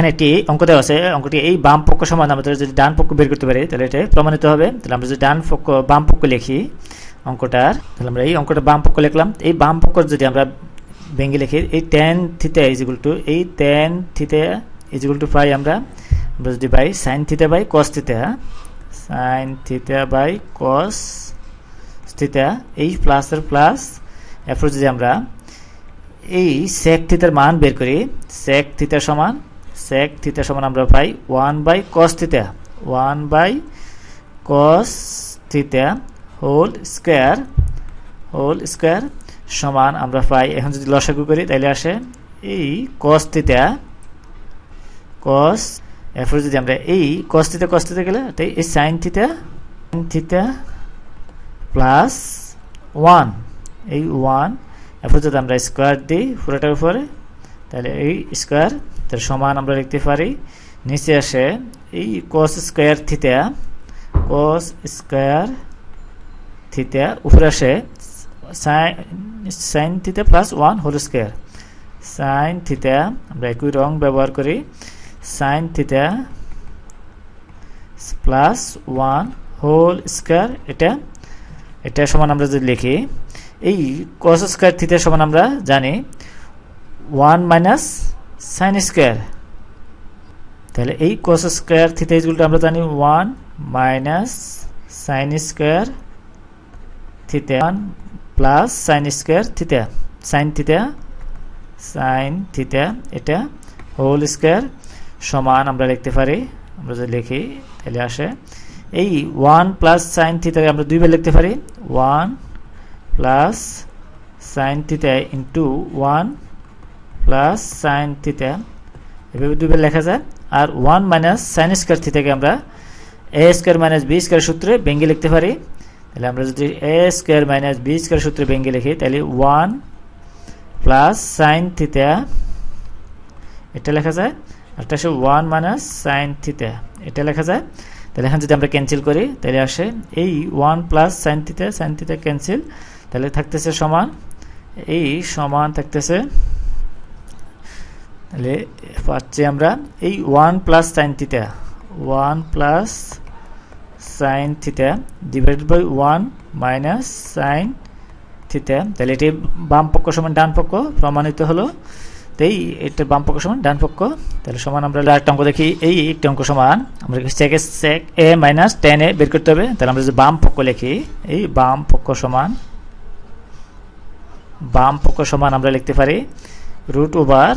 এখানে একটি অঙ্ক দেওয়া আছে। অঙ্কটি এই বাম পক্ষ সমান, আমরা যদি ডান পক্ষ বের করতে পারি, তাহলে এটা প্রমাণিত হবে। তাহলে আমরা যদি ডান পক্ষ, বাম পক্ষ লিখি অঙ্কটার, তাহলে আমরা এই অঙ্কটা বাম পক্ষ লিখলাম। এই বাম পক্ষ যদি আমরা ভেঙে লিখি, এই tan theta is equal to এই tan theta is equal to পাই আমরা আমরা যদি পাই sine theta by cos theta sine theta by cos theta এই প্লাসের প্লাস এরপর যদি আমরা এই সেক থিতার মান বের করি সেক থিতা সমান সেক থিতা সমান আমরা পাই one by cos theta one by cos theta whole square whole square সমান আমরা পাই, এখন যদি লসাগু করি তাহলে আসে এই কস থিতা কস এরপর যদি আমরা এই কস থিতা কস থিতা গেলে তাই এই sine theta theta plus one এই ওয়ান এরপর যদি আমরা স্কোয়ার দিই পুরোটার উপরে তাহলে এই স্কোয়ার তার সমান আমরা লিখতে পারি। নিচে আসে, এই cos square theta cos square theta উপরে আসে sine theta plus one whole square sine theta আমরা একই রং ব্যবহার করি। Sine theta plus one whole square এটা এটা সমান আমরা যদি লিখি, এই কস স্কোয়ার থিতা সমান আমরা জানি। ওয়ান মাইনাস সাইন স্কোয়ার তাহলে এই কস স্কোয়ার ইজগুলোটা আমরা জানি one minus sine square theta one plus sine square theta sine theta sine theta এটা হোল স্কোয়ার সমান আমরা লিখতে পারি, আমরা যদি লিখি তাহলে আসে। এই ওয়ান প্লাস সাইন থিতাকে আমরা দুইবার লিখতে পারি one plus sine theta into one plus sine theta এভাবে দুইবার লেখা যায়। আর ওয়ান মাইনাস সাইন স্কোয়ার থিতাকে আমরা A square minus B square সূত্রে ভেঙে লিখতে পারি। তাহলে আমরা যদি A square minus B square সূত্রে ভেঙে লিখি, তাহলে ওয়ান প্লাস সাইন থিতা এটা লেখা যায়। একটা আসে ওয়ান মাইনাস সাইন থিতা এটা লেখা যায়। তাহলে এখন যদি আমরা ক্যান্সেল করি, তাহলে আসে এই one plus sine theta sine theta cancel তাহলে থাকতেছে সমান, এই সমান থাকতেছে তাহলে পাচ্ছি আমরা এই one plus sine theta one plus sine theta divided by one minus sine theta তাহলে এটি বাম পক্ষ সমান ডান পক্ষ, প্রমাণিত হলো। তাই এটা বাম পক্ষ সমান ডান পক্ষ, তাহলে সমান আমরা আরেকটা অঙ্ক দেখি, এই একটি অঙ্ক সমান, আমরা সেক সেক এ মাইনাস টেন এ বের করতে হবে, তাহলে আমরা যদি বাম পক্ষ লিখি, এই বাম পক্ষ সমান, বাম পক্ষ সমান আমরা লিখতে পারি রুট ওভার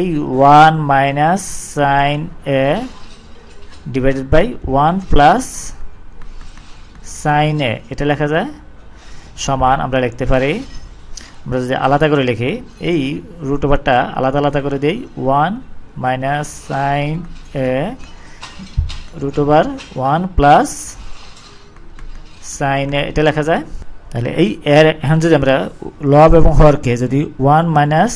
এই one minus sine A divided by one plus sine A এটা লেখা যায় সমান, আমরা লিখতে পারি। আমরা যদি আলাদা করে লিখি, এই রুট ওভারটা আলাদা আলাদা করে দিই one minus sine A root over one plus sine A এটা লেখা যায়। তাহলে এই এর, এখন যদি আমরা লব এবং হরকে যদি one minus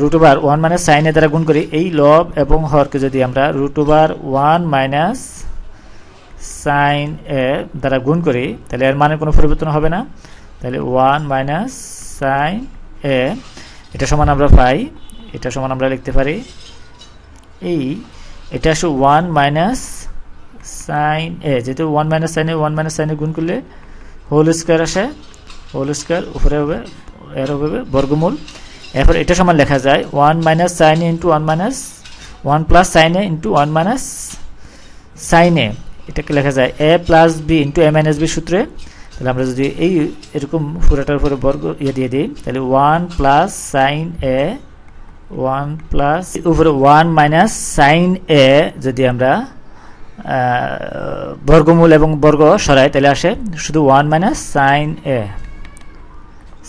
root over one minus sine A দ্বারা গুণ করি, এই লব এবং হরকে যদি আমরা root over one minus sine A দ্বারা গুণ করি, তাহলে এর মানে কোনো পরিবর্তন হবে না। তাহলে ওয়ান মাইনাস সাইন এ, এটা সমান আমরা পাই, এটা সমান আমরা লিখতে পারি, এই এটা আসলে ওয়ান মাইনাস সাইন এ, যেহেতু one minus sine one minus সাইনে গুণ করলে হোল স্কোয়ার আসে হোল স্কোয়ার উপরে হবে, এর হবে বর্গমূল। এরপর এটা সমান লেখা যায় one minus sine A into one minus one plus sine A into one minus sine A. এটাকে লেখা যায় A plus B into A minus B সূত্রে। তাহলে আমরা যদি এই এরকম পুরোটার উপরে বর্গ ইয়ে দিয়ে দিই, তাহলে one plus sine A one plus উপরে ওয়ান মাইনাস সাইন এ যদি আমরা বর্গমূল এবং বর্গ সরাই, তাহলে আসে শুধু one minus sine A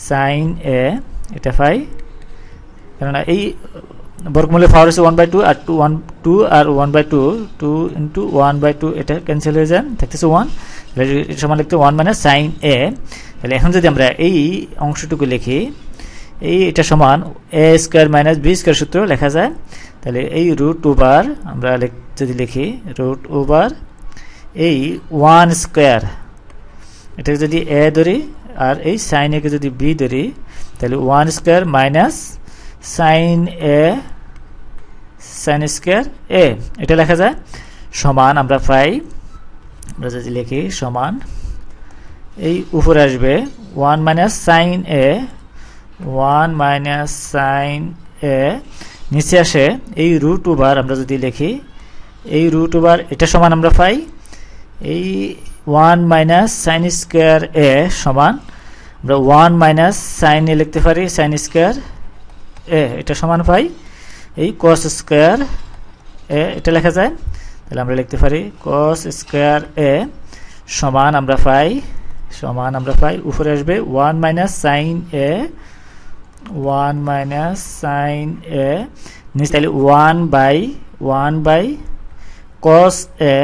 sine A এটা পাই কেননা এই বর্গমূলের পাওয়ার হচ্ছে ওয়ান বাই টু আর two one two R one by two two into one by two এটা ক্যান্সেল হয়ে যায়, থাকতেছে ওয়ান এটা সমান লিখতে ওয়ান মাইনাস সাইন এ তাহলে এখন যদি আমরা এই অংশটুকু লিখি, এই এটা সমান A square minus B square সূত্র লেখা যায়, তাহলে এই রুট ওভার আমরা যদি লিখি রুট ওভার এই ওয়ান স্কোয়ার এটাকে যদি এ ধরি আর এই সাইন একে যদি বি ধরি, তাহলে one square minus sine A sine square A এটা লেখা যায়, সমান আমরা পাই, আমরা যদি লিখি সমান, এই উপরে আসবে one minus sine A one minus sine A নিচে আসে এই রুট ওভার আমরা যদি লিখি, এই রুট ওভার এটা সমান আমরা পাই, এই one minus sine square A সমান, আমরা ওয়ান মাইনাস সাইন এ লিখতে পারি সাইন স্কোয়ার এ, এটা সমান পাই। এই কস স্কোয়ার এ, এটা লেখা যায়। তাহলে আমরা লিখতে পারি কস স্কোয়ার এ সমান আমরা পাই, সমান আমরা পাই, উপরে আসবে one minus sine A one minus sine A, নিচে তাহলে one by one by cos A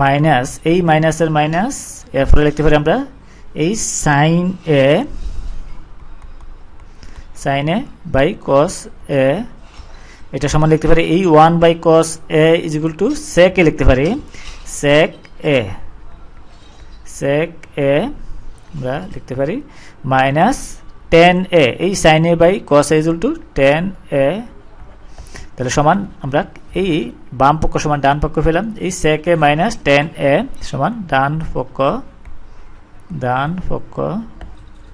minus এই মাইনাসের মাইনাস এরপরে লিখতে পারি আমরা এই sine A sine A by cos A এটা সমান লিখতে পারি, এই one by cos A is equal to sec A লিখতে পারি সেক এ সেক এ আমরা লিখতে পারি মাইনাস টেন এ এই sine A by cos A is equal to tan A তাহলে সমান আমরা এই বাম পক্ষ সমান ডান পক্ষ পেলাম, এই সেক এ মাইনাস টেন এ সমান ডান পক্ষ ডান পক্ষ